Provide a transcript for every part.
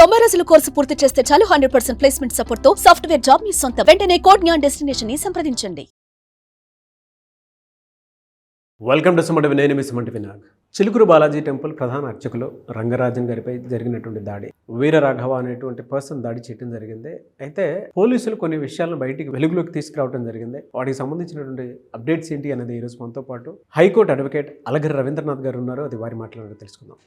తొంభై రోజుల కోర్సు పూర్తి చేస్తే చాలు హండ్రెడ్ పర్సెంట్ ప్లేస్మెంట్ సపోర్ట్తో సాఫ్ట్వేర్ జాబ్ మీ సొంత. వెంటనే కోడ్ జ్ఞాన్ డెస్టినేషన్ని సంప్రదించండి. వెల్కమ్ టు సుమంటి నేను మీ సుమంటి వినాగ్ చిలుకురు బాలాజీ టెంపుల్ ప్రధాన అర్చకులు రంగరాజన్ గారిపై జరిగినటువంటి దాడి. వీర రాఘవ అనేటువంటి పర్సన్ దాడి చేయడం జరిగింది. అయితే పోలీసులు కొన్ని విషయాలను బయటికి వెలుగులోకి తీసుకురావడం జరిగింది. వాటికి సంబంధించినటువంటి అప్డేట్స్ ఏంటి అనేది ఈరోజు మనతో పాటు హైకోర్టు అడ్వకేట్ అలగర్ రవీంద్రనాథ్ గారు ఉన్నారు. అది వారి మాట్లాడి తెలుసుకుందాం.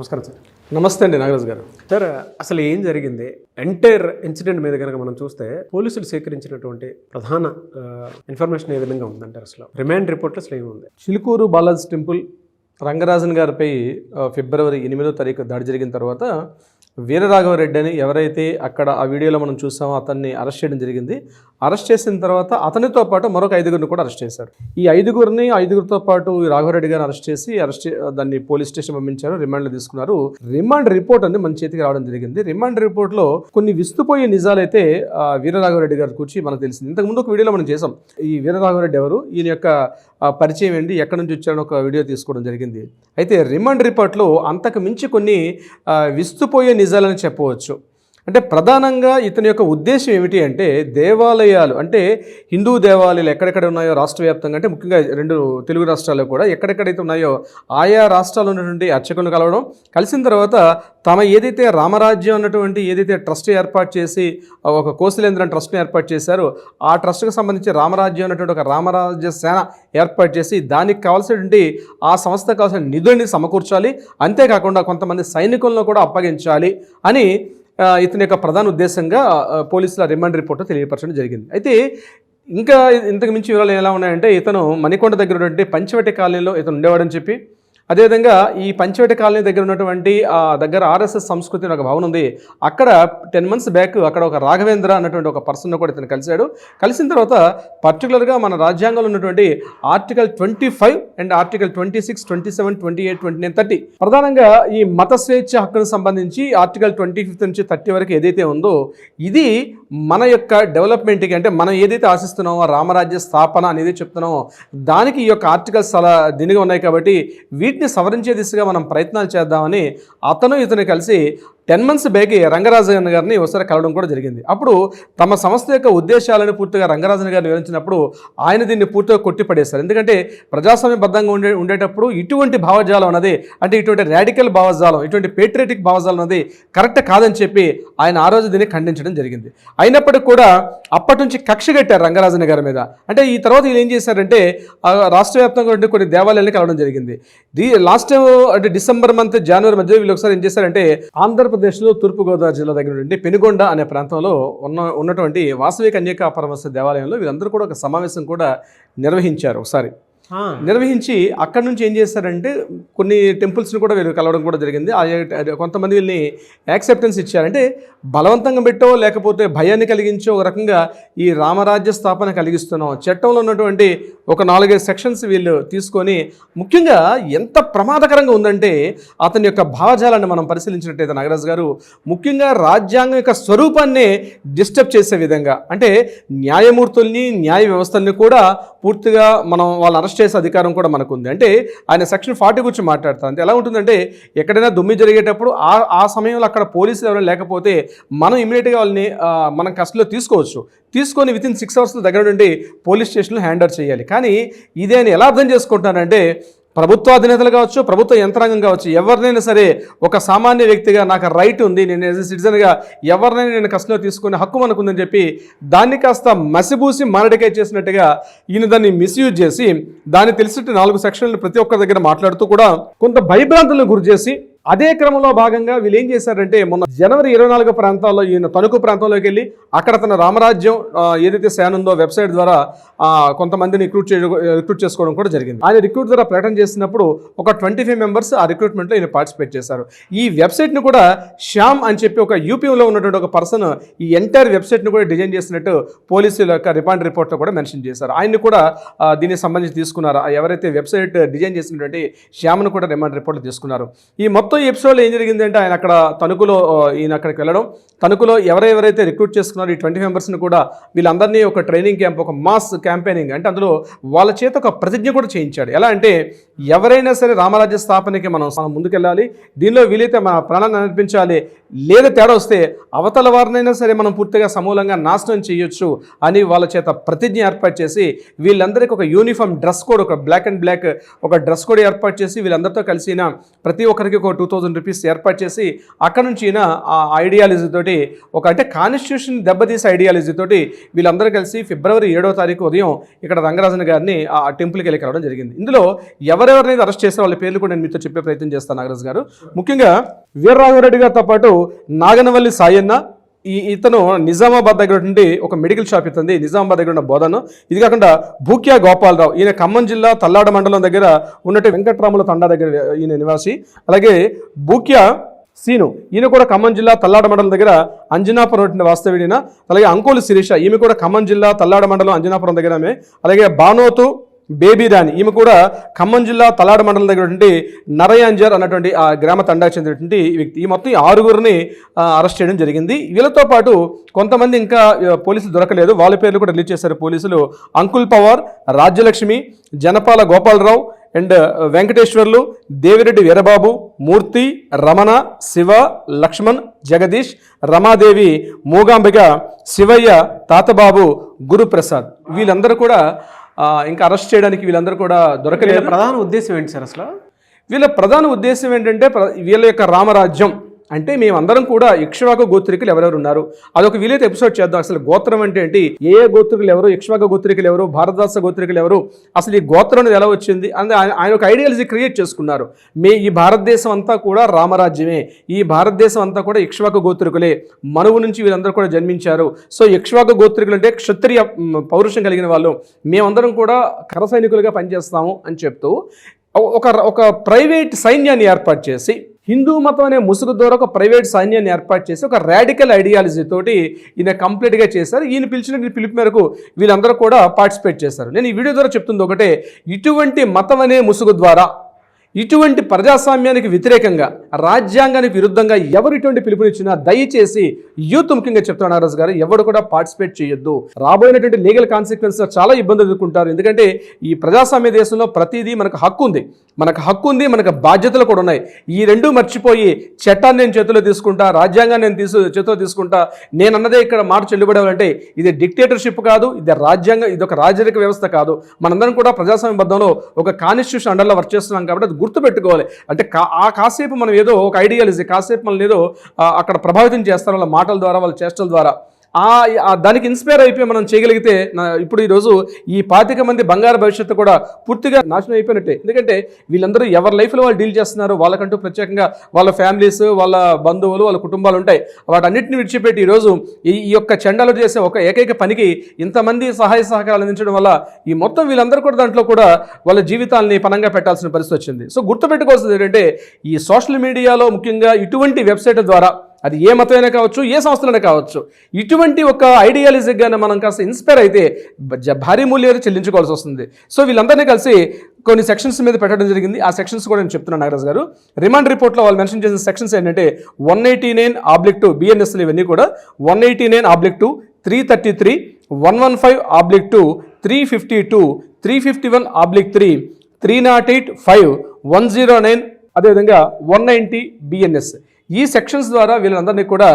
నమస్కారం సార్. నమస్తే అండి నాగరాజు గారు. సార్ అసలు ఏం జరిగింది? ఎంటైర్ ఇన్సిడెంట్ మీద కనుక మనం చూస్తే పోలీసులు సేకరించినటువంటి ప్రధాన ఇన్ఫర్మేషన్ ఏ విధంగా ఉందంటారు అసలు? రిమాండ్ రిపోర్ట్లో అసలు ఏముంది? చిలుకూరు బాలాజీ టెంపుల్ రంగరాజన్ గారిపై ఫిబ్రవరి ఎనిమిదో తారీఖు దాడి జరిగిన తర్వాత వీరరాఘవరెడ్డి అని ఎవరైతే అక్కడ ఆ వీడియోలో మనం చూసామో అతన్ని అరెస్ట్ చేయడం జరిగింది. అరెస్ట్ చేసిన తర్వాత అతనితో పాటు మరొక ఐదుగురిని కూడా అరెస్ట్ చేశారు. ఈ ఐదుగురిని ఐదుగురితో పాటు రాఘవరెడ్డి గారిని అరెస్ట్ చేసి అరెస్ట్ దాన్ని పోలీస్ స్టేషన్ పంపించారు రిమాండ్లో తీసుకున్నారు. రిమాండ్ రిపోర్ట్ అనేది మన చేతికి రావడం జరిగింది. రిమాండ్ రిపోర్ట్లో కొన్ని విస్తుపోయే నిజాలైతే వీరరాఘవరెడ్డి గారి గురించి మనకు తెలిసింది. ఇంతకుముందు ఒక వీడియోలో మనం చేసాం ఈ వీరరాఘవరెడ్డి ఎవరు? ఈయన యొక్క పరిచయం ఏంటి? ఎక్కడి నుంచి వచ్చారని ఒక వీడియో తీసుకోవడం జరిగింది. అయితే రిమాండ్ రిపోర్ట్లో అంతకు మించి కొన్ని విస్తుపోయే నిజాలని చెప్పవచ్చు అంటే ప్రధానంగా ఇతని యొక్క ఉద్దేశం ఏమిటి అంటే దేవాలయాలు అంటే హిందూ దేవాలయాలు ఎక్కడెక్కడ ఉన్నాయో రాష్ట్ర వ్యాప్తంగా అంటే ముఖ్యంగా రెండు తెలుగు రాష్ట్రాల్లో కూడా ఎక్కడెక్కడైతే ఉన్నాయో ఆయా రాష్ట్రాల్లో ఉన్నటువంటి అర్చకులను కలవడం కలిసిన తర్వాత తమ ఏదైతే రామరాజ్యం అన్నటువంటి ఏదైతే ట్రస్ట్ ఏర్పాటు చేసి ఒక కోశలేంద్రన్ ట్రస్ట్ని ఏర్పాటు చేశారో ఆ ట్రస్ట్కి సంబంధించి రామరాజ్యం అన్నటువంటి ఒక రామరాజ్య సేన ఏర్పాటు చేసి దానికి కావాల్సినటువంటి ఆ సంస్థకు కావాల్సిన నిధుల్ని సమకూర్చాలి. అంతేకాకుండా కొంతమంది సైనికులను కూడా అప్పగించాలి అని ఇతని యొక్క ప్రధాన ఉద్దేశంగా పోలీసుల రిమాండ్ రిపోర్ట్ తెలియపరచడం జరిగింది. అయితే ఇంకా ఇంతకు మించి వివరాలు ఎలా ఉన్నాయంటే ఇతను మణికొండ దగ్గర ఉన్నటువంటి పంచవటి కాలనీలో ఇతను ఉండేవాడని చెప్పి అదేవిధంగా ఈ పంచవేట కాలనీ దగ్గర ఉన్నటువంటి ఆ దగ్గర ఆర్ఎస్ఎస్ సంస్కృతి అని ఒక భవన్ ఉంది. అక్కడ టెన్ మంత్స్ బ్యాక్ అక్కడ ఒక రాఘవేంద్ర అన్నటువంటి ఒక పర్సన్ కూడా ఇతను కలిశాడు. కలిసిన తర్వాత పర్టికులర్గా మన రాజ్యాంగంలో ఉన్నటువంటి article twenty five and article twenty six twenty seven twenty eight twenty nine thirty ప్రధానంగా ఈ మత స్వేచ్ఛ హక్కును సంబంధించి ఆర్టికల్ ట్వంటీ ఫిఫ్త్ నుంచి థర్టీ వరకు ఏదైతే ఉందో ఇది మన యొక్క డెవలప్మెంట్కి అంటే మనం ఏదైతే ఆశిస్తున్నామో రామరాజ్య స్థాపన అనేది చెప్తున్నామో దానికి ఈ యొక్క ఆర్టికల్స్ చాలా దినిగా ఉన్నాయి కాబట్టి వీటిని సవరించే దిశగా మనం ప్రయత్నాలు చేద్దామని అతను ఇతను కలిసి టెన్ మంత్స్ బ్యాక్ రంగరాజన్ గారిని ఒకసారి కలవడం కూడా జరిగింది. అప్పుడు తమ సంస్థ యొక్క ఉద్దేశాలను పూర్తిగా రంగరాజన్ గారిని వివరించినప్పుడు ఆయన దీన్ని పూర్తిగా కొట్టిపడేశారు. ఎందుకంటే ప్రజాస్వామ్యబద్ధంగా ఉండే ఉండేటప్పుడు ఇటువంటి భావజాలం అన్నది అంటే ఇటువంటి రాడికల్ భావజాలం ఇటువంటి పేట్రియటిక్ భావజాలం అనేది కరెక్ట్ కాదని చెప్పి ఆయన ఆ రోజు దీన్ని ఖండించడం జరిగింది. అయినప్పటికీ కూడా అప్పటి నుంచి కక్ష కట్టారు రంగరాజన్ గారి మీద. అంటే ఈ తర్వాత వీళ్ళు ఏం చేశారంటే రాష్ట్ర వ్యాప్తంగా ఉండే కొన్ని దేవాలయాలను కలవడం జరిగింది. దీ లాస్ట్ అంటే డిసెంబర్ మంత్ జనవరి మధ్య వీళ్ళు ఒకసారి ఏం చేశారంటే ఆంధ్రప్రదేశ్ ఆంధ్రప్రదేశ్లో తూర్పుగోదావరి జిల్లా దగ్గర నుండి పెనుగొండ అనే ప్రాంతంలో ఉన్న ఉన్నటువంటి వాసవి కన్యకా పరమశ దేవాలయంలో వీళ్ళందరూ కూడా ఒక సమావేశం కూడా నిర్వహించారు ఒకసారి. నిర్వహించి అక్కడ నుంచి ఏం చేశారంటే కొన్ని టెంపుల్స్ని కూడా వీళ్ళు కలవడం కూడా జరిగింది. కొంతమంది వీళ్ళని యాక్సెప్టెన్స్ ఇచ్చారంటే బలవంతంగా పెట్టో లేకపోతే భయాన్ని కలిగించో ఒక రకంగా ఈ రామరాజ్య స్థాపన కలిగిస్తున్నాం. చట్టంలో ఉన్నటువంటి ఒక నాలుగైదు సెక్షన్స్ వీళ్ళు తీసుకొని ముఖ్యంగా ఎంత ప్రమాదకరంగా ఉందంటే అతని యొక్క భావజాలాన్ని మనం పరిశీలించినట్టయితే నాగరాజు గారు ముఖ్యంగా రాజ్యాంగం యొక్క స్వరూపాన్ని డిస్టర్బ్ చేసే విధంగా అంటే న్యాయమూర్తుల్ని న్యాయ వ్యవస్థల్ని కూడా పూర్తిగా మనం వాళ్ళు అరెస్ట్ చేసే అధికారం కూడా మనకు ఉంది అంటే ఆయన సెక్షన్ ఫార్టీ గురించి మాట్లాడతారు. అంటే ఎలా ఉంటుందంటే ఎక్కడైనా దుమ్మి జరిగేటప్పుడు ఆ ఆ సమయంలో అక్కడ పోలీసులు ఎవరైనా లేకపోతే మనం ఇమీడియట్గా వాళ్ళని మనం కస్టడీలో తీసుకోవచ్చు. తీసుకొని వితిన్ సిక్స్ అవర్స్ దగ్గర నుండి పోలీస్ స్టేషన్లో హ్యాండ్ ఓవర్ చేయాలి. కానీ ఇదే నేను ఎలా అర్థం చేసుకుంటున్నానంటే ప్రభుత్వ అధినేతలు కావచ్చు ప్రభుత్వ యంత్రాంగం కావచ్చు ఎవరినైనా సరే ఒక సామాన్య వ్యక్తిగా నాకు రైట్ ఉంది నేను యాజ్ సిటిజన్గా ఎవరినైనా నేను కస్టడీలో తీసుకునే హక్కు మనకుందని చెప్పి దాన్ని కాస్త మసిబూసి మారడికాయ చేసినట్టుగా ఈయన దాన్ని మిస్యూజ్ చేసి దాన్ని తెలిసినట్టు నాలుగు సెక్షన్లు ప్రతి ఒక్కరి దగ్గర మాట్లాడుతూ కూడా కొంత భయభ్రాంతులను గురి చేసి అదే క్రమంలో భాగంగా వీళ్ళు ఏం చేశారంటే మొన్న జనవరి ఇరవై నాలుగు ప్రాంతాల్లో ఈయన తణుకు ప్రాంతంలోకి వెళ్ళి అక్కడ తన రామరాజ్యం ఏదైతే సేన ఉందో వెబ్సైట్ ద్వారా కొంతమందిని రిక్రూట్ చే రిక్రూట్ చేసుకోవడం కూడా జరిగింది. ఆయన రిక్రూట్ ద్వారా ప్రకటన చేసినప్పుడు ఒక ట్వంటీ ఫైవ్ మెంబర్స్ ఆ రిక్రూట్మెంట్లో ఈయన పార్టిసిపేట్ చేశారు. ఈ వెబ్సైట్ని కూడా శ్యామ్ అని చెప్పి ఒక యూపీలో ఉన్నటువంటి ఒక పర్సన్ ఈ ఎంటైర్ వెబ్సైట్ని కూడా డిజైన్ చేసినట్టు పోలీసుల యొక్క రిమాండ్ రిపోర్ట్లో కూడా మెన్షన్ చేశారు. ఆయన్ని కూడా దీనికి సంబంధించి తీసుకున్నారు. ఎవరైతే వెబ్సైట్ డిజైన్ చేసినటువంటి శ్యామ్ను కూడా రిమాండ్ రిపోర్ట్లో తీసుకున్నారు. ఈ మొత్తం మొత్తం ఎపిసోడ్లో ఏం జరిగిందంటే ఆయన అక్కడ తణుకులో ఈయన అక్కడికి వెళ్ళడం. తణుకులో ఎవరెవరైతే రిక్రూట్ చేసుకున్నారో ఈ ట్వంటీ మెంబర్స్ని కూడా వీళ్ళందరినీ ఒక ట్రైనింగ్ క్యాంప్ ఒక మాస్ క్యాంపెయినింగ్ అంటే అందులో వాళ్ళ చేత ఒక ప్రతిజ్ఞ కూడా చేయించాడు. ఎలా అంటే ఎవరైనా సరే రామరాజ్య స్థాపనకి మనం మనం ముందుకెళ్ళాలి. దీనిలో వీలైతే మన ప్రాణాన్ని అనిపించాలి లేదా తేడా వస్తే అవతల వారినైనా సరే మనం పూర్తిగా సమూలంగా నాశనం చేయొచ్చు అని వాళ్ళ చేత ప్రతిజ్ఞ ఏర్పాటు చేసి వీళ్ళందరికీ ఒక యూనిఫామ్ డ్రెస్ కోడ్ ఒక బ్లాక్ అండ్ బ్లాక్ ఒక డ్రెస్ కోడ్ ఏర్పాటు చేసి వీళ్ళందరితో కలిసిన ప్రతి ఒక్కరికి ఒక టూ థౌజండ్ రూపీస్ ఏర్పాటు చేసి అక్కడ నుంచి ఈయన ఆ ఐడియాలజీ తోటి ఒక అంటే కాన్స్టిట్యూషన్ దెబ్బతీసే ఐడియాలజీ తోటి వీళ్ళందరూ కలిసి ఫిబ్రవరి ఏడో తారీఖు ఉదయం ఇక్కడ రంగరాజన్ గారిని ఆ టెంపుల్కి వెళ్ళి కలవడం జరిగింది. ఇందులో ఎవరెవరినైతే అరెస్ట్ చేసిన వాళ్ళ పేర్లు కూడా నేను మీతో చెప్పే ప్రయత్నం చేస్తాను నాగరాజు గారు. ముఖ్యంగా వీరరాఘవరెడ్డి గారితో పాటు నాగనవల్లి సాయన్న ఈ ఇతను నిజామాబాద్ దగ్గర నుండి ఒక మెడికల్ షాప్ ఇస్తుంది నిజామాబాద్ దగ్గర ఉన్న బోధను. ఇది కాకుండా భూక్యా గోపాలరావు ఈయన ఖమ్మం జిల్లా తల్లాడ మండలం దగ్గర ఉన్నట్టు వెంకట్రాముల తండా దగ్గర ఈయన నివాసి. అలాగే భూక్యా సీను ఈయన కూడా ఖమ్మం జిల్లా తల్లాడ మండలం దగ్గర అంజనాపురం ఉంటున్న వాస్తవ్యుడిన అలాగే అంకోలు శిరీష ఈమె కూడా ఖమ్మం జిల్లా తల్లాడ మండలం అంజనాపురం దగ్గర ఆమె. అలాగే బానోతు బేబీ రాణి ఈమె కూడా ఖమ్మం జిల్లా తలాడ మండలం దగ్గరటువంటి నరయాంజర్ అన్నటువంటి ఆ గ్రామ తండాకు చెందినటువంటి ఈ వ్యక్తి. ఈ మొత్తం ఈ ఆరుగురిని అరెస్ట్ చేయడం జరిగింది. వీళ్ళతో పాటు కొంతమంది ఇంకా పోలీసులు దొరకలేదు. వాళ్ళ పేర్లు కూడా రిలీజ్ చేశారు పోలీసులు. Uncle Pawar Rajyalakshmi Janapala Gopalarao and Venkateswarlu Devireddy Veerababu Murthy Ramana Shiva Lakshman Jagadish Ramadevi Mookambika Shivaiah Tatababu Guruprasad. వీళ్ళందరూ కూడా ఇంకా అరెస్ట్ చేయడానికి వీళ్ళందరూ కూడా దొరకలేదు. ప్రధాన ఉద్దేశం ఏంటి సార్ అసలు? వీళ్ళ ప్రధాన ఉద్దేశం ఏంటంటే వీళ్ళ యొక్క రామరాజ్యం. అంటే మేమందరం కూడా ఇక్ష్వాక గోత్రికులు ఎవరెవరు ఉన్నారు? అదొక వీలైతే ఎపిసోడ్ చేద్దాం. అసలు గోత్రం అంటే ఏంటి? ఏ ఏ గోత్రికులు ఎవరు? ఇక్ష్వాక గోత్రికులు ఎవరు? భారతదాస గోత్రికులు ఎవరు? అసలు ఈ గోత్రం అనేది ఎలా వచ్చింది? అంటే ఆయన ఒక ఐడియాలజీ క్రియేట్ చేసుకున్నారు. మే ఈ భారతదేశం అంతా కూడా రామరాజ్యమే. ఈ భారతదేశం అంతా కూడా ఇక్ష్వాక గోత్రికులే. మనువు నుంచి వీళ్ళందరూ కూడా జన్మించారు. సో ఇక్ష్వాక గోత్రికులు అంటే క్షత్రియ పౌరుషం కలిగిన వాళ్ళు. మేమందరం కూడా కర సైనికులుగా పనిచేస్తాము అని చెప్తూ ఒక ఒక ప్రైవేట్ సైన్యాన్ని ఏర్పాటు చేసి హిందూ మతం అనే ముసుగు ద్వారా ఒక ప్రైవేట్ సైన్యాన్ని ఏర్పాటు చేసి ఒక రాడికల్ ఐడియాలజీ తోటి ఈయన కంప్లీట్గా చేశారు. ఈయన పిలిచిన పిలుపు మేరకు వీళ్ళందరూ కూడా పార్టిసిపేట్ చేశారు. నేను ఈ వీడియో ద్వారా చెప్తుంది ఒకటే ఇటువంటి మతం అనే ముసుగు ద్వారా ఇటువంటి ప్రజాస్వామ్యానికి వ్యతిరేకంగా రాజ్యాంగానికి విరుద్ధంగా ఎవరు ఇటువంటి పిలుపునిచ్చినా దయచేసి యూత్ ముఖ్యంగా చెప్తున్నారు నాగరాజు గారు ఎవరు కూడా పార్టిసిపేట్ చేయొద్దు. రాబోయేటువంటి లీగల్ కాన్సిక్వెన్స్ చాలా ఇబ్బంది ఎదుర్కొంటారు. ఎందుకంటే ఈ ప్రజాస్వామ్య దేశంలో ప్రతిదీ మనకు హక్కు ఉంది. మనకు హక్కు ఉంది మనకు బాధ్యతలు కూడా ఉన్నాయి. ఈ రెండు మర్చిపోయి చట్టాన్ని నేను చేతిలో తీసుకుంటా రాజ్యాంగాన్ని నేను తీసు చేతిలో తీసుకుంటా నేను అన్నదే ఇక్కడ మాట చెల్లుబడాలంటే ఇది డిక్టేటర్షిప్ కాదు ఇది రాజ్యాంగం ఇది ఒక రాజరిక వ్యవస్థ కాదు. మనందరం కూడా ప్రజాస్వామ్యబద్ధంలో ఒక కాన్స్టిట్యూషన్ అండర్లో వర్క్ చేస్తున్నాం కాబట్టి గుర్తుపెట్టుకోవాలి. అంటే కా ఆ కాసేపు మనం ఏదో ఒక ఐడియాలజీ కాసేపు మనల్ని ఏదో అక్కడ ప్రభావితం చేస్తారు వాళ్ళ మాటల ద్వారా వాళ్ళ చేష్టల ద్వారా దానికి ఇన్స్పైర్ అయిపోయి మనం చేయగలిగితే ఇప్పుడు ఈరోజు ఈ పాతిక మంది బంగారు భవిష్యత్తు కూడా పూర్తిగా నాశనం అయిపోయినట్టే. ఎందుకంటే వీళ్ళందరూ ఎవరి లైఫ్లో వాళ్ళు డీల్ చేస్తున్నారు వాళ్ళకంటూ ప్రత్యేకంగా వాళ్ళ ఫ్యామిలీస్ వాళ్ళ బంధువులు వాళ్ళ కుటుంబాలు ఉంటాయి. వాటన్నిటిని విడిచిపెట్టి ఈరోజు ఈ ఈ యొక్క చండాలు చేసే ఒక ఏకైక పనికి ఇంతమంది సహాయ సహకారాలు అందించడం వల్ల ఈ మొత్తం వీళ్ళందరూ కూడా దాంట్లో కూడా వాళ్ళ జీవితాలని పనంగా పెట్టాల్సిన పరిస్థితి వచ్చింది. సో గుర్తుపెట్టుకోవాల్సింది ఏంటంటే ఈ సోషల్ మీడియాలో ముఖ్యంగా ఇటువంటి వెబ్సైట్ ద్వారా అది ఏ మతమైనా కావచ్చు ఏ సంస్థలైనా కావచ్చు. ఇటువంటి ఒక ఐడియాలజీగానే మనం కాస్త ఇన్స్పైర్ అయితే భారీ మూల్యాలు చెల్లించుకోవాల్సి వస్తుంది. సో వీళ్ళందరినీ కలిసి కొన్ని సెక్షన్స్ మీద పెట్టడం జరిగింది. ఆ సెక్షన్స్ కూడా నేను చెప్తున్నాను నాగరాజ్ గారు. రిమాండ్ రిపోర్ట్లో వాళ్ళు మెన్షన్ చేసిన సెక్షన్స్ ఏంటంటే one eighty nine oblique two బిఎన్ఎస్లు ఇవన్నీ కూడా one eighty nine oblique two three thirty three one one five oblique two three fifty two three fifty one oblique three three not eight five one zero nine అదేవిధంగా one ninety B N S ఈ sections ద్వారా వీళ్ళందరినీ కూడా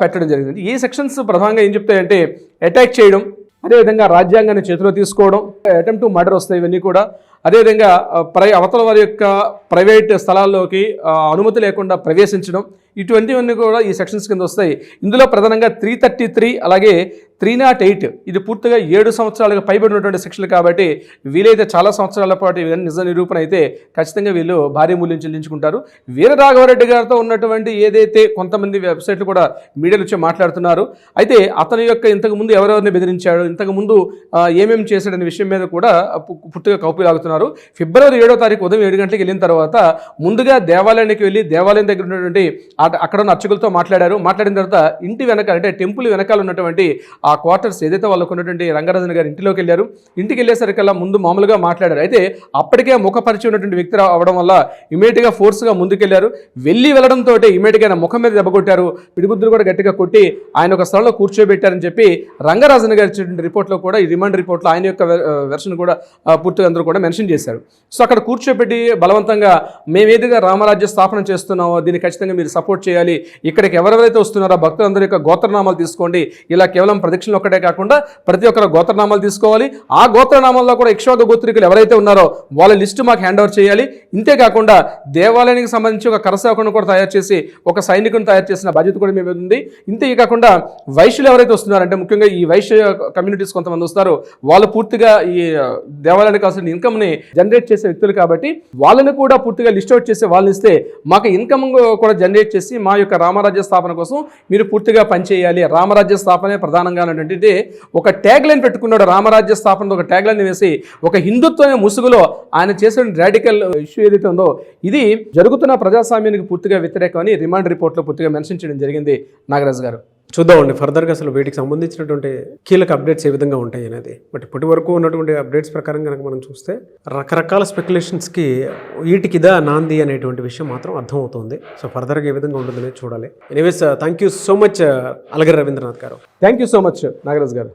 పెట్టడం జరిగింది. ఈ sections ప్రధానంగా ఏం చెప్తాయంటే అటాక్ చేయడం అదేవిధంగా రాజ్యాంగాన్ని చేతిలో తీసుకోవడం అటెంప్ట్ టు మర్డర్ వస్తాయి ఇవన్నీ కూడా. అదేవిధంగా ప్రై అవతల వారి యొక్క ప్రైవేట్ స్థలాల్లోకి అనుమతి లేకుండా ప్రవేశించడం ఇటువంటివన్నీ కూడా ఈ సెక్షన్స్ కింద వస్తాయి. ఇందులో ప్రధానంగా త్రీ థర్టీ త్రీ అలాగే త్రీ నాట్ ఎయిట్ ఇది పూర్తిగా ఏడు సంవత్సరాలకు పైబడినటువంటి శిక్షలు కాబట్టి వీలైతే చాలా సంవత్సరాల పాటు ఇవన్నీ నిజ నిరూపణ అయితే ఖచ్చితంగా వీళ్ళు భారీ మూల్యం చెల్లించుకుంటారు. వీరరాఘవరెడ్డి గారితో ఉన్నటువంటి ఏదైతే కొంతమంది వెబ్సైట్లు కూడా మీడియాలో వచ్చి మాట్లాడుతున్నారు. అయితే అతని యొక్క ఇంతకు ముందు ఎవరెవరిని బెదిరించాడు? ఇంతకుముందు ఏమేమి చేశాడనే విషయం మీద కూడా పు- పూర్తిగా కౌపిలాగుతున్నారు. ఫిబ్రవరి ఏడో తారీఖు ఉదయం ఏడు గంటలకు వెళ్ళిన తర్వాత ముందుగా దేవాలయానికి వెళ్ళి దేవాలయం దగ్గర ఉన్నటువంటి ఆ- అక్కడ ఉన్న అర్చకులతో మాట్లాడారు. మాట్లాడిన తర్వాత ఇంటి వెనక అంటే టెంపుల్ వెనకాల ఉన్నటువంటి ఆ క్వార్టర్స్ ఏదైతే వాళ్ళకు ఉన్నటువంటి రంగరాజన్ గారి ఇంటిలోకి వెళ్ళారు. ఇంటికి వెళ్ళేసరికల్లా ముందు మామూలుగా మాట్లాడారు. అయితే అప్పటికే ముఖపరిచి ఉన్నటువంటి వ్యక్తి అవడం వల్ల ఇమీడియట్గా ఫోర్స్గా ముందుకెళ్ళారు. వెళ్ళి వెళ్ళడంతో ఇమీడియట్గా ఆయన ముఖం మీద దెబ్బ కొట్టారు. పిడిగుద్దులు కూడా గట్టిగా కొట్టి ఆయన ఒక స్థలంలో కూర్చోబెట్టారని చెప్పి రంగరాజన్ గారి ఇచ్చినటువంటి రిపోర్ట్లో కూడా ఈ రిమాండ్ రిపోర్ట్లో ఆయన యొక్క వెర్షన్ కూడా పూర్తిగా అందరూ కూడా మెన్షన్ చేశారు. సో అక్కడ కూర్చోబెట్టి బలవంతంగా మేము ఏదిగా రామరాజ్య స్థాపన చేస్తున్నామో దీన్ని ఖచ్చితంగా మీరు సపోర్ట్ చేయాలి. ఇక్కడికి ఎవరెవరైతే వస్తున్నారో భక్తులందరి యొక్క గోత్రనామాలు తీసుకోండి. ఇలా కేవలం ప్రదక్షిణలు ఒక్కటే కాకుండా ప్రతి ఒక్కరు గోత్రనామాలు తీసుకోవాలి. ఆ గోత్రనామాల్లో కూడా ఇక్ష్వాక గోత్రికులు ఎవరైతే ఉన్నారో వాళ్ళ లిస్టు మాకు హ్యాండ్ ఓవర్ చేయాలి ఇంతేకాకుండా దేవాలయానికి సంబంధించి ఒక కరసేవకుని కూడా తయారు చేసి ఒక సైనికుని తయారు చేసిన బాధ్యత కూడా మేము ఉంది. ఇంతే కాకుండా వైశ్యులు ఎవరైతే వస్తున్నారంటే ముఖ్యంగా ఈ వైశ్య కమ్యూనిటీస్ కొంతమంది వస్తారు. వాళ్ళు పూర్తిగా ఈ దేవాలయానికి కావాల్సిన ఇన్కమ్ని జనరేట్ చేసే వ్యక్తులు కాబట్టి వాళ్ళని కూడా పూర్తిగా లిస్ట్ అవుట్ చేసే వాళ్ళని ఇస్తే మాకు ఇన్కమ్ కూడా జనరేట్ చేసి మా యొక్క రామరాజ్య స్థాపన కోసం మీరు పూర్తిగా పనిచేయాలి. రామరాజ్య స్థాపనే ప్రధానంగా అన్నటువంటి ఒక ట్యాగ్ లైన్ పెట్టుకున్నాడు రామరాజ్య స్థాపన ఒక ట్యాగ్ లైన్ వేసి ఒక హిందుత్వమే ముసుగులో ఆయన చేసిన రాడికల్ ఇష్యూ ఏదైతే ఉందో ఇది జరుగుతున్న ప్రజాస్వామ్యానికి పూర్తిగా వ్యతిరేకమని రిమాండ్ రిపోర్ట్లో పూర్తిగా మెన్షన్ చేయడం జరిగింది నాగరాజు గారు. చూద్దామండి. ఫర్దర్గా అసలు వీటికి సంబంధించినటువంటి కీలక అప్డేట్స్ ఏ విధంగా ఉంటాయి అనేది. బట్ ఇప్పటి వరకు ఉన్నటువంటి అప్డేట్స్ ప్రకారం కనుక మనం చూస్తే రకరకాల స్పెక్యులేషన్స్కి వీటికిదా నాంది అనేటువంటి విషయం మాత్రం అర్థమవుతుంది. సో ఫర్దర్గా ఏ విధంగా ఉంటుందనేది చూడాలి. Anyways thank you so much Alagar Ravindranath గారు. Thank you so much Nagaraj గారు.